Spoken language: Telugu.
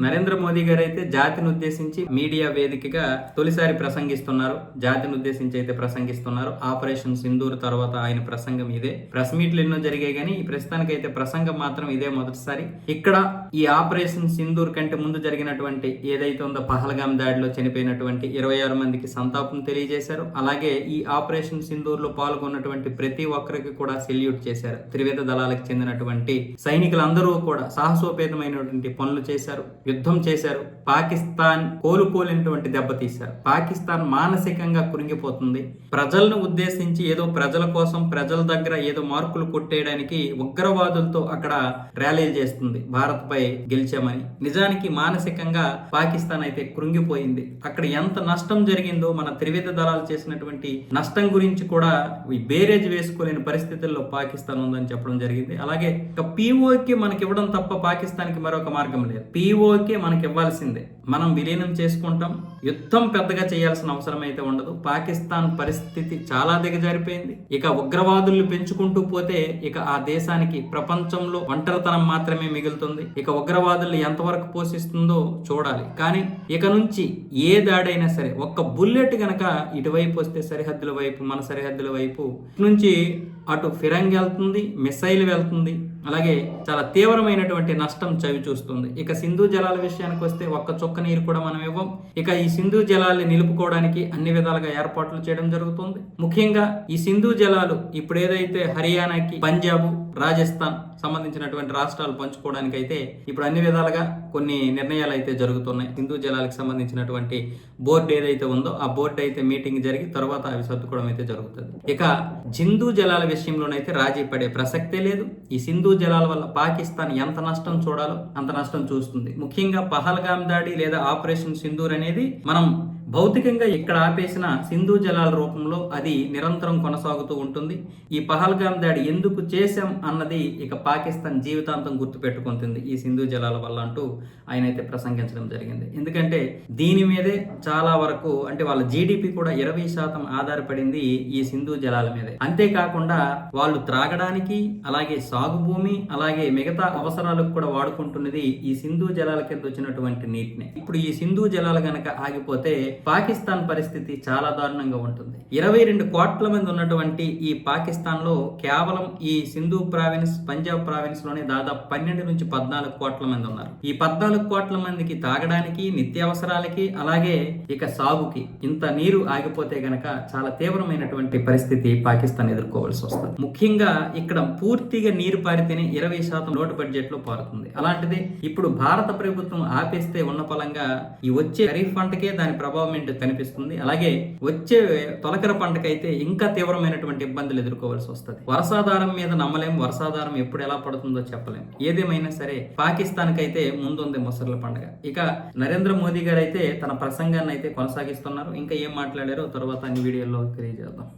నరేంద్ర మోదీ గారు అయితే జాతిని ఉద్దేశించి మీడియా వేదికగా తొలిసారి ప్రసంగిస్తున్నారు. జాతిని ఉద్దేశించి అయితే ప్రసంగిస్తున్నారు. ఆపరేషన్ సింధూర్ తర్వాత ఆయన ప్రసంగం ఇదే. ప్రెస్ మీట్లు ఎన్నో జరిగాయి కానీ ఈ ప్రస్తుతానికి అయితే ప్రసంగం మాత్రం ఇదే మొదటిసారి. ఇక్కడ ఈ ఆపరేషన్ సింధూర్ కంటే ముందు జరిగినటువంటి ఏదైతే ఉందో పహల్గాం దాడిలో చనిపోయినటువంటి ఇరవై ఆరు మందికి సంతాపం తెలియజేశారు. అలాగే ఈ ఆపరేషన్ సింధూర్లో పాల్గొన్నటువంటి ప్రతి ఒక్కరికి కూడా సెల్యూట్ చేశారు. త్రివిధ దళాలకు చెందినటువంటి సైనికులందరూ కూడా సాహసోపేతమైనటువంటి పనులు చేశారు. యుద్ధం చేశారు. పాకిస్తాన్ కోలుకోలేనటువంటి దెబ్బతీశారు పాకిస్తాన్ మానసికంగా కురింగిపోతుంది ప్రజలను ఉద్దేశించి ఏదో ప్రజల కోసం ప్రజల దగ్గర ఏదో మార్కులు కొట్టేయడానికి ఉగ్రవాదులతో అక్కడ ర్యాలీలు చేస్తుంది భారత్పై గెలిచామని. నిజానికి మానసికంగా పాకిస్తాన్ అయితే కృంగిపోయింది. అక్కడ ఎంత నష్టం జరిగిందో మన త్రివిధ దళాలు చేసినటువంటి నష్టం గురించి కూడా ఈ బేరేజ్ వేసుకోలేని పరిస్థితుల్లో పాకిస్తాన్ ఉందని చెప్పడం జరిగింది. అలాగే ఇక పీఓకి మనకి ఇవ్వడం తప్ప పాకిస్తాన్కి మరొక మార్గం లేదు. పీఓకే మనకి ఇవ్వాల్సిందే మనం విలీనం చేసుకుంటాం. యుద్ధం పెద్దగా చేయాల్సిన అవసరం అయితే ఉండదు. పాకిస్తాన్ పరిస్థితి చాలా దిగజారిపోయింది. ఇక ఉగ్రవాదుల్ని పెంచుకుంటూ పోతే ఇక ఆ దేశానికి ప్రపంచంలో ఒంటరితనం మాత్రమే మిగులుతుంది. ఇక ఉగ్రవాదుల్ని ఎంతవరకు పోషిస్తుందో చూడాలి. కానీ ఇక నుంచి ఏ దాడైనా సరే ఒక్క బుల్లెట్ గనక ఇటువైపు వస్తే సరిహద్దుల వైపు మన సరిహద్దుల వైపు నుంచి అటు ఫిరంగి వెళ్తుంది మిసైల్ వెళ్తుంది. అలాగే చాలా తీవ్రమైనటువంటి నష్టం చవి చూస్తుంది. ఇక సింధు జలాల విషయానికి వస్తే ఒక్క చుక్క నీరు కూడా మనం ఇవ్వం. ఇక ఈ సింధు జలాల్ని నిలుపుకోవడానికి అన్ని విధాలుగా ఏర్పాట్లు చేయడం జరుగుతుంది. ముఖ్యంగా ఈ సింధు జలాలు ఇప్పుడు ఏదైతే హర్యానాకి పంజాబ్ రాజస్థాన్ సంబంధించినటువంటి రాష్ట్రాలు పంచుకోవడానికి అయితే ఇప్పుడు అన్ని విధాలుగా కొన్ని నిర్ణయాలు అయితే జరుగుతున్నాయి. హిందూ జలాలకు సంబంధించినటువంటి బోర్డు ఏదైతే ఉందో ఆ బోర్డు అయితే మీటింగ్ జరిగి తర్వాత అవి సర్దుకోవడం అయితే జరుగుతుంది. ఇక జిందూ జలాల విషయంలోనైతే రాజీ పడే ప్రసక్తే లేదు. ఈ సింధు జలాల వల్ల పాకిస్తాన్ ఎంత నష్టం చూడాలో అంత నష్టం చూస్తుంది. ముఖ్యంగా పహల్గామ్ దాడి లేదా ఆపరేషన్ సింధూర్ అనేది మనం భౌతికంగా ఇక్కడ ఆపేసిన సింధు జలాల రూపంలో అది నిరంతరం కొనసాగుతూ ఉంటుంది. ఈ పహల్గాం దాడి ఎందుకు చేశాం అన్నది ఇక పాకిస్తాన్ జీవితాంతం గుర్తుపెట్టుకుంటుంది ఈ సింధు జలాల వల్ల అంటూ ఆయన అయితే ప్రసంగించడం జరిగింది. ఎందుకంటే దీని మీదే చాలా వరకు అంటే వాళ్ళ జీడిపి కూడా ఇరవై శాతం ఆధారపడింది ఈ సింధు జలాల మీదే. అంతేకాకుండా వాళ్ళు త్రాగడానికి అలాగే సాగు భూమి అలాగే మిగతా అవసరాలకు కూడా వాడుకుంటున్నది ఈ సింధు జలాల కింద వచ్చినటువంటి నీటిని. ఇప్పుడు ఈ సింధు జలాలు గనక ఆగిపోతే పాకిస్తాన్ పరిస్థితి చాలా దారుణంగా ఉంటుంది. ఇరవై రెండు కోట్ల మంది ఉన్నటువంటి ఈ పాకిస్తాన్లో కేవలం ఈ సింధు ప్రావిన్స్ పంజాబ్ ప్రావిన్స్లోనే దాదాపు పన్నెండు నుంచి పద్నాలుగు కోట్ల మంది ఉన్నారు. ఈ పద్నాలుగు కోట్ల మందికి తాగడానికి నిత్యావసరాలకి అలాగే ఇక సాగుకి ఇంత నీరు ఆగిపోతే గనక చాలా తీవ్రమైనటువంటి పరిస్థితి పాకిస్తాన్ ఎదుర్కోవాల్సి వస్తుంది. ముఖ్యంగా ఇక్కడ పూర్తిగా నీరు పారితేనే ఇరవై శాతం లోటు బడ్జెట్లో పారుతుంది. అలాంటిది ఇప్పుడు భారత ప్రభుత్వం ఆపేస్తే ఉన్న ఫలంగా ఈ వచ్చే ఖరీఫ్ పంటకే దాని ప్రభావం ఏంటో కనిపిస్తుంది. అలాగే వచ్చే తొలకర పంటకైతే ఇంకా తీవ్రమైనటువంటి ఇబ్బందులు ఎదుర్కోవాల్సి వస్తుంది. వర్షాధారం మీద నమ్మలేం వర్షాధారం ఎప్పుడు ఎలా పడుతుందో చెప్పలేం. ఏదేమైనా సరే పాకిస్తాన్ కైతే ముందుంది ముసర్ల పండుగ. ఇక నరేంద్ర మోదీ గారు అయితే తన ప్రసంగాన్ని అయితే కొనసాగిస్తున్నారు. ఇంకా ఏం మాట్లాడారో తర్వాత అన్ని వీడియోల్లో తెలియజేద్దాం.